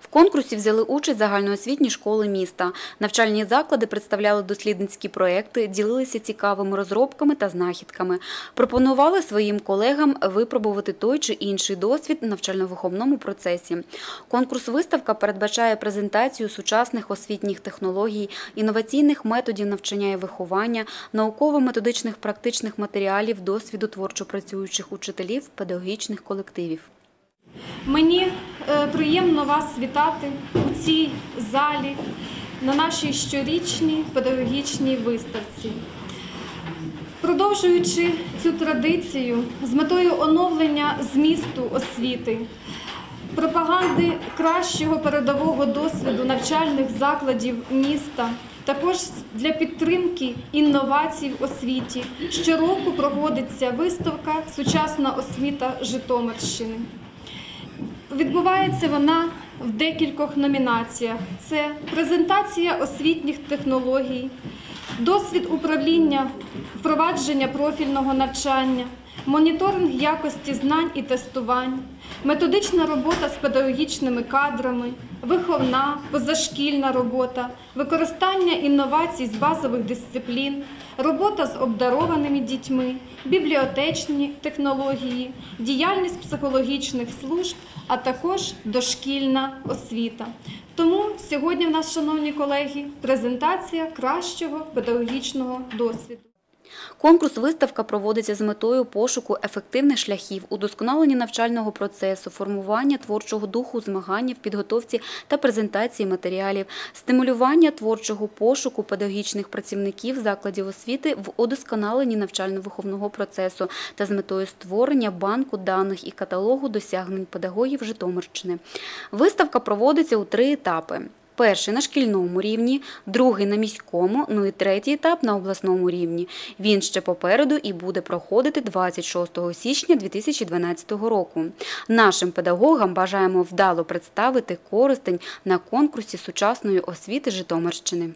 В конкурсі взяли участь загальноосвітні школи міста. Навчальні заклади представляли дослідницькі проекти, ділилися цікавими розробками та знахідками. Пропонували своїм колегам випробувати той чи інший досвід у навчально-виховному процесі. Конкурс-виставка передбачає презентацію сучасних освітніх технологій, інноваційних методів навчання і виховання, науково-методичних практичних матеріалів, досвіду творчо працюючих учителів, педагогічних колективів. Мені е, приємно вас вітати у цій залі на нашій щорічній педагогічній виставці. Продовжуючи цю традицію з метою оновлення змісту освіти, пропаганди кращого передового досвіду навчальних закладів міста, також для підтримки інновацій в освіті, щороку проводиться виставка Сучасна освіта Житомирщини. Відбувається вона в декількох номінаціях: це презентація освітніх технологій, досвід управління, впровадження профільного навчання, моніторинг якості знань і тестувань, методична робота з педагогічними кадрами, виховна, позашкільна робота, використання інновацій з базових дисциплін, робота з обдарованими дітьми, бібліотечні технології, діяльність психологічних служб, а також дошкільна освіта. Тому сьогодні в нас, шановні колеги, презентація кращого педагогічного досвіду. Конкурс-виставка проводиться з метою пошуку ефективних шляхів, удосконалення навчального процесу, формування творчого духу, змагання в підготовці та презентації матеріалів, стимулювання творчого пошуку педагогічних працівників закладів освіти в удосконаленні навчально-виховного процесу та з метою створення банку даних і каталогу досягнень педагогів Житомирщини. Виставка проводиться у три етапи. Перший на шкільному рівні, другий на міському, ну і третій етап на обласному рівні. Він ще попереду і буде проходити 26 січня 2012 року. Нашим педагогам бажаємо вдало представити користень на конкурсі сучасної освіти Житомирщини.